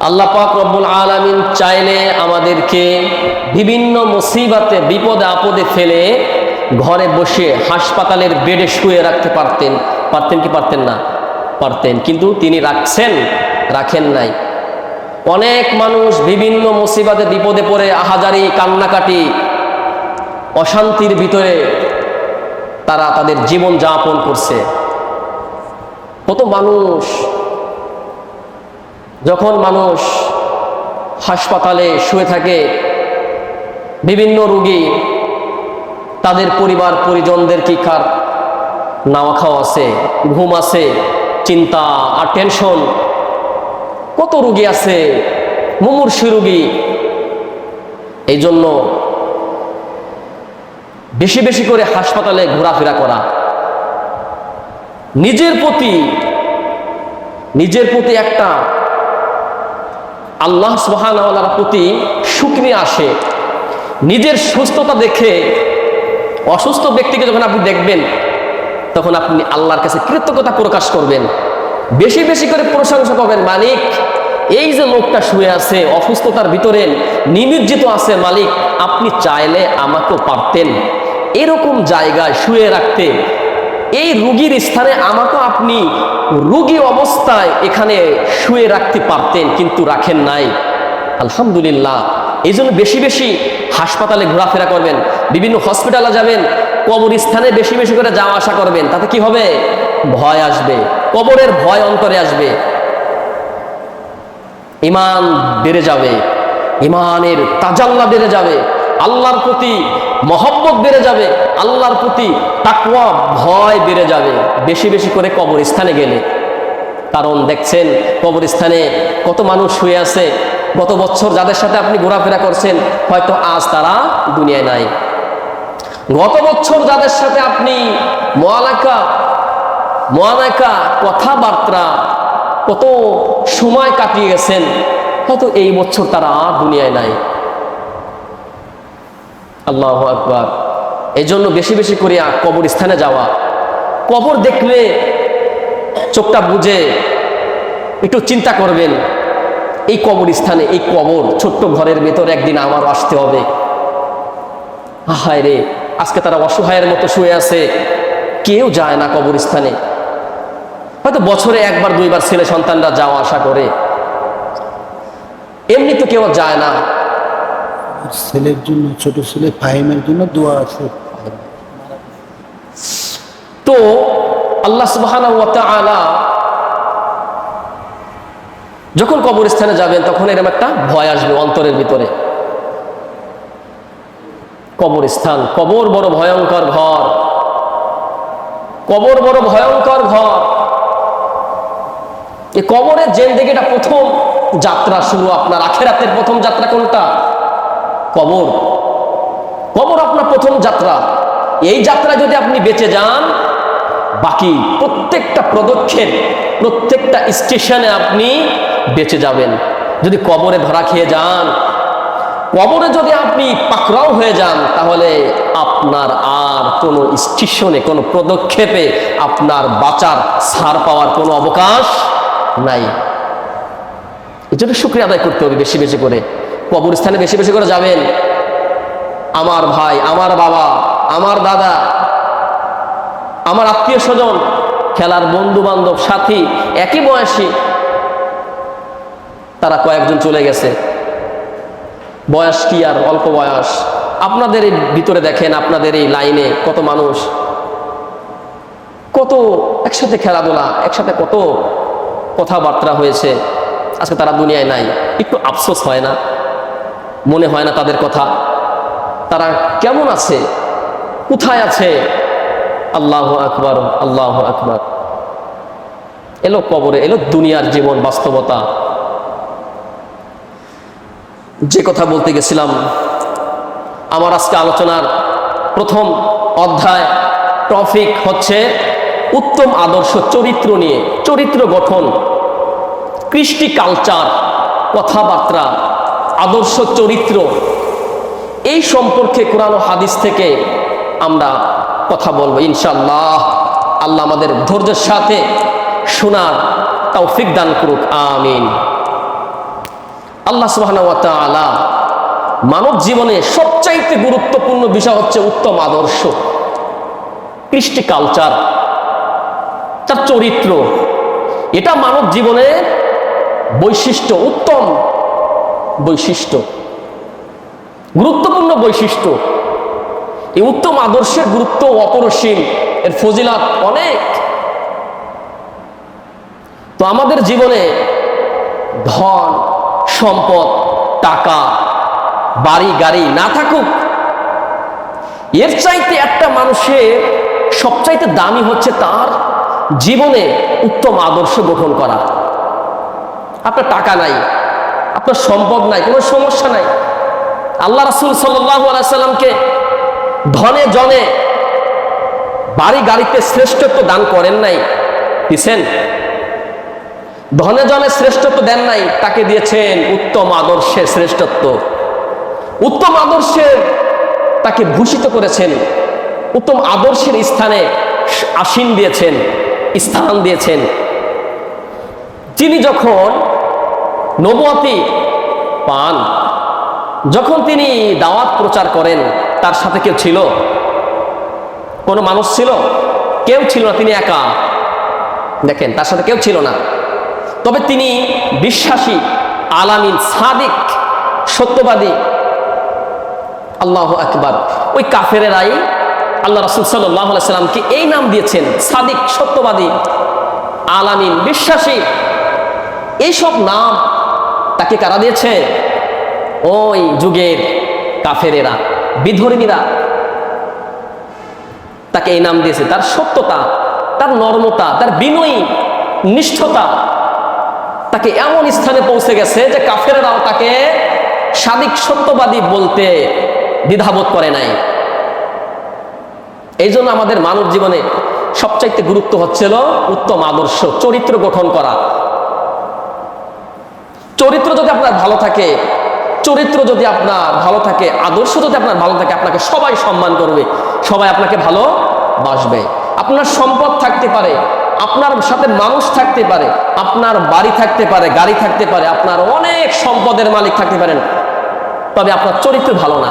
আল্লাহ পাক রব্বুল আলামিন চাইলে আমাদেরকে বিভিন্ন মুসিবাতে, বিপদে, আপদে ফেলে ঘরে বসে হাসপাতালের বেডে শুয়ে রাখতে পারতেন। পারতেন কি পারতেন না? পারতেন। কিন্তু তিনি রাখছেন, রাখেন নাই। অনেক মানুষ বিভিন্ন মুসিবাতে, বিপদে পড়ে, আহাজারি, কান্নাকাটি, অশান্তির ভিতরে তারা তাদের জীবন যাপন করছে। কত মানুষ যখন মানুষ হাসপাতালে শুয়ে থাকে, বিভিন্ন রোগী তাদের পরিবার পরিজনদের কি কার নাওয়া খাওয়া আছে, ঘুম আছে, চিন্তা আর টেনশন কত রুগী আছে, মুমূর্ষু রুগী। এই জন্য বেশি বেশি করে হাসপাতালে ঘোরাফেরা করা। নিজের প্রতি নিজের প্রতি একটা আল্লাহ সুবাহানার প্রতি শুকনি আসে। নিজের সুস্থতা দেখে, অসুস্থ ব্যক্তিকে যখন আপনি দেখবেন, তখন আপনি আল্লাহর কাছে কৃতজ্ঞতা প্রকাশ করবেন। বেশি বেশি করে প্রশংসা করবেন, মালিক, এই যে লোকটা শুয়ে আছে, অসুস্থতার ভিতরে নিমজ্জিত আছে, মালিক, আপনি চাইলে আমাকেও পারতেন। এরকম জায়গায় শুয়ে রাখতে এই রুগীর স্থানে আমাকেও আপনি রুগী অবস্থায় এখানে শুয়ে রাখতে পারতেন, কিন্তু রাখেন নাই। আলহামদুলিল্লাহ। এই জন্য বেশি বেশি হাসপাতালে ঘোরাফেরা করবেন, বিভিন্ন হসপিটালে যাবেন, কবরস্থানে বেশি বেশি করে যাওয়া আসা করবেন, তাতে কি হবে? ভয় আসবে, কবরের ভয় অন্তরে আসবে। ইমান বেড়ে যাবে, ইমানের তাজাল্লা বেড়ে যাবে। আল্লাহর প্রতি মহব্বত বেড়ে যাবে, আল্লাহর প্রতি তাকুয়া ভয় বেড়ে যাবে। বেশি বেশি করে কবরস্থানে গেলে। কারণ দেখছেন, কবরস্থানে কত মানুষ শুয়ে আছে, গত বছর যাদের সাথে আপনি ঘোরাফেরা করছেন, হয়তো আজ তারা দুনিয়ায় নাই। গত বছর যাদের সাথে আপনি মোয়ালাকা মোয়ালাকা কথাবার্তা, কত সময় কাটিয়ে গেছেন, হয়তো এই বছর তারা দুনিয়ায় নাই। আল্লাহ আকবার। এই জন্য বেশি বেশি করিয়া কবরস্থানে যাওয়া। কবর দেখলে চোখটা বুঝে, একটু চিন্তা করবেন, এই কবরস্থানে, এই কবর ছোট্ট ঘরের ভেতর একদিন আমারও আসতে হবে। হায় রে আজকে তারা অসহায়ের মতো শুয়ে আছে, কেউ যায় না কবরস্থানে। হয়তো বছরে একবার, দুইবার ছেলে সন্তানরা যাওয়া আসা করে। এমনি তো কেউ যায় না। ছেলের জন্য, ছোট ছেলে ফাহিমের জন্য দোয়া আছে। তো আল্লাহ তাআলা যখন কবরস্থানে যাবেন, তখন এরকম একটা ভয় আসবে অন্তরের ভিতরে। কবরস্থান, কবর বড় ভয়ঙ্কর ঘর। কবর বড় ভয়ঙ্কর ঘর। এ কবরের জেন্দেগিটা প্রথম যাত্রা শুরু আপনার, আখেরাতের প্রথম যাত্রা কোনটা? কবর। কবর আপনার প্রথম যাত্রা। এই যাত্রায় যদি আপনি বেঁচে যান, বাকি প্রত্যেকটা পদক্ষেপ, প্রত্যেকটা স্টেশনে আপনি বেঁচে যাবেন। যদি কবরে ধরা খেয়ে যান, কবরে যদি আপনি পাকড়াও হয়ে যান, তাহলে আপনার আর কোনো স্টেশনে, কোনো পদক্ষেপে আপনার বাঁচার ছাড় পাওয়ার কোনো অবকাশ নাই। এই জন্য শুক্রিয়া আদায় করতে হবে বেশি বেশি করে। কবরস্থানে বেশি বেশি করে যাবেন। আমার ভাই, আমার বাবা, আমার দাদা, আমার আত্মীয় স্বজন, খেলার বন্ধু বান্ধব সাথী, একই বয়সী, তারা কয়েকজন চলে গেছে। বয়স কি আর অল্প বয়স? আপনাদের ভিতরে দেখেন, আপনাদের এই লাইনে কত মানুষ। কত একসাথে খেলাধুলা, একসাথে কত কথাবার্তা হয়েছে। আজকে তারা দুনিয়ায় নাই, একটু আফসোস হয় না? মনে হয় না তাদের কথা। তারা কেমন আছে? কোথায় আছে? আল্লাহ আকবর আল্লাহ আকবর। এলো কবরে এলো দুনিয়ার জীবন, বাস্তবতা। যে কথা বলতে গেছিলাম, আমার আজকে আলোচনার প্রথম অধ্যায় টপিক হচ্ছে উত্তম আদর্শ চরিত্র নিয়ে, চরিত্র গঠন, কৃষ্টি কালচার, কথাবার্তা। আদর্শ চরিত্র। এই সম্পর্কে কোরআন হাদিস থেকে আমরা কথা বলব ইনশাল্লাহ আল্লাহ আমাদের ধৈর্যের সাথে শোনার তৌফিক দান করুক, আমিন। আল্লাহ ওয়া মানব জীবনে সবচাইতে গুরুত্বপূর্ণ বিষয় হচ্ছে উত্তম আদর্শ। কৃষ্টি কালচার, তার চরিত্র। এটা মানব জীবনের বৈশিষ্ট্য, উত্তম বৈশিষ্ট্য, গুরুত্বপূর্ণ বৈশিষ্ট্য। এই উত্তম আদর্শের গুরুত্ব অপরসীম, এর ফজিলাত অনেক। তো আমাদের জীবনে ধন, সম্পদ, টাকা, বাড়ি, গাড়ি না থাকুক, এর চাইতে একটা মানুষের সবচাইতে দামি হচ্ছে তার জীবনে উত্তম আদর্শ গঠন করা। আপনার টাকা নাই আপনার সম্পদ নাই, কোনো সমস্যা নাই। আল্লাহ রাসুল সাল্লামকে ধনে জনে বাড়ি গাড়িতে শ্রেষ্ঠত্ব দান করেন নাই। দিছেন? ধনে জনে শ্রেষ্ঠত্ব দেন নাই, তাকে দিয়েছেন উত্তম আদর্শের শ্রেষ্ঠত্ব। উত্তম আদর্শের তাকে ভূষিত করেছেন, উত্তম আদর্শের স্থানে আসীন দিয়েছেন, স্থান দিয়েছেন। তিনি যখন নবুয়াতি পান। যখন তিনি দাওয়াত প্রচার করেন, তার সাথে কেউ ছিল? কোনো মানুষ ছিল? কেউ ছিল না, তিনি একা। দেখেন, তার সাথে কেউ ছিল না। তবে তিনি বিশ্বাসী, আলামিন, সাদিক, সত্যবাদী। আল্লাহ আকবার। ওই কাফেরেরাই আল্লাহ রাসুল সাল্লামকে এই নাম দিয়েছেন, সাদিক, সত্যবাদী, আলামিন, বিশ্বাসী। এইসব নাম তাকে কারা দিয়েছে? ওই যুগের কাফেরেরা, বিধর্মীরা তাকে এই নাম দিয়েছে। তার সত্যতা, তার নর্মতা, তার বিনয়ী নিষ্ঠতা তাকে এমন স্থানে পৌঁছে গেছে যে কাফেরাও তাকে সাদিক সত্যবাদী বলতে দ্বিধাবোধ করে নাই। এই জন্য আমাদের মানব জীবনে সবচাইতে গুরুত্ব হচ্ছিল উত্তম আদর্শ, চরিত্র গঠন করা। চরিত্র যদি আপনার ভালো থাকে, চরিত্র যদি আপনার ভালো থাকে, আদর্শ যদি আপনার ভালো থাকে, আপনাকে সবাই সম্মান করবে, সবাই আপনাকে ভালো বাসবে আপনার সম্পদ থাকতে পারে, আপনার সাথে মানুষ থাকতে পারে, আপনার বাড়ি থাকতে পারে, গাড়ি থাকতে পারে, আপনার অনেক সম্পদের মালিক থাকতে পারেন। তবে আপনার চরিত্র ভালো না,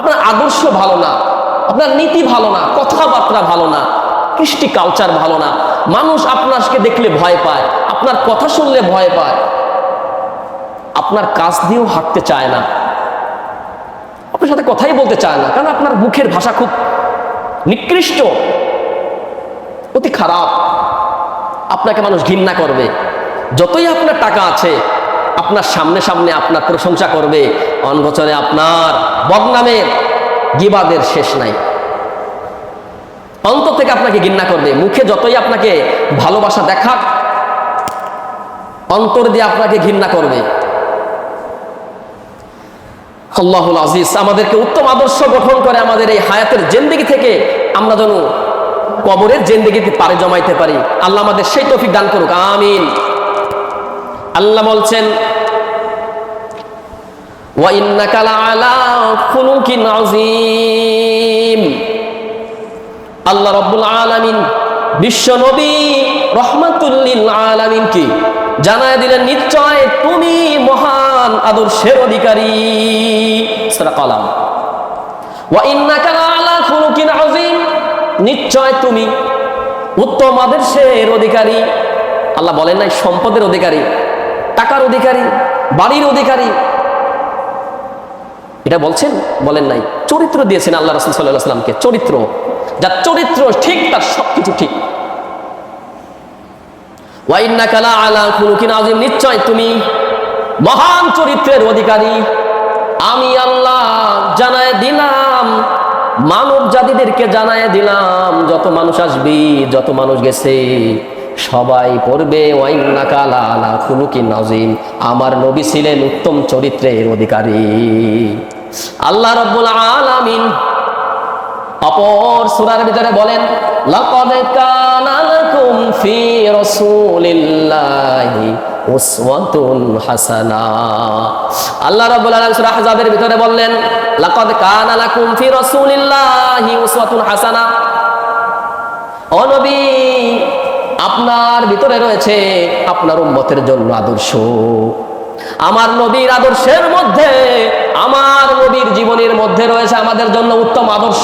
আপনার আদর্শ ভালো না, আপনার নীতি ভালো না, কথাবার্তা ভালো না, কৃষ্টি কালচার ভালো না। মানুষ আপনাকে দেখলে ভয় পায়, আপনার কথা শুনলে ভয় পায় আপনার কাজ দিয়েও হাঁটতে চায় না। আপনার সাথে কথাই বলতে চায় না, কারণ আপনার মুখের ভাষা খুব নিকৃষ্ট, অতি খারাপ। আপনাকে মানুষ ঘৃণা করবে। যতই আপনার টাকা আছে, আপনার সামনে সামনে আপনার প্রশংসা করবে। অনবচরে আপনার বদনামের গিবাদের শেষ নাই। অন্তর থেকে আপনাকে ঘৃণা করবে। মুখে যতই আপনাকে ভালোবাসা দেখাক, অন্তর দিয়ে আপনাকে ঘৃণা করবে। আল্লাহুল আজিজ, আমাদেরকে উত্তম আদর্শ গঠন করে আমাদের এই হায়াতের জেন্দিগি থেকে আমরা যেন কবরের জেন্দিগিতে পারে জমাইতে পারি। আল্লাহ আমাদের সেই তফিক দান করুক, আমিন। আল্লাহ বলছেন আল্লাহ রব্বুল আলামিন বিশ্ব নবী রহমাতুল্লিল আলামিনকে জানায় দিলেন, নিশ্চয় তুমি মহা মহান আদর্শের অধিকারী। নিশ্চয় তুমি উত্তম আদর্শের অধিকারী। আল্লাহ বলেন নাই, সম্পদের অধিকারী, টাকার অধিকারী, বাড়ির অধিকারী। এটা বলছেন, বলেন নাই, চরিত্র দিয়েছেন আল্লাহ রসুল সাল্লাহ সাল্লামকে চরিত্র। যার চরিত্র ঠিক, তার সবকিছু ঠিক। ওয়াইন্নাকালা আলা খুলুকিন আজিম নিশ্চয় তুমি মহান চরিত্রের অধিকারী। আমি আল্লাহ জানায় দিলাম মানব জাতিদেরকে জানায় দিলাম, যত মানুষ আসবি, যত মানুষ গেছে, সবাই পড়বে খুলুকিন আমার নবী ছিলেন উত্তম চরিত্রের অধিকারী। আল্লাহ রব্বুল আলামিন অপর সূরার ভিতরে বলেন, লাকাদ কানা লাকুম উসওয়াতুন হাসানা। আল্লাহ রাব্বুল আলামিন সূরা আহজাবের ভিতরে বললেন, লাকাদ কানা লাকুম ফি রাসূলিল্লাহি উসওয়াতুন হাসানা। ও নবী, আপনার ভিতরে রয়েছে আপনার উম্মতের জন্য আদর্শ। আমার নবীর আদর্শের মধ্যে, আমার নবীর জীবনের মধ্যে রয়েছে আমাদের জন্য উত্তম আদর্শ।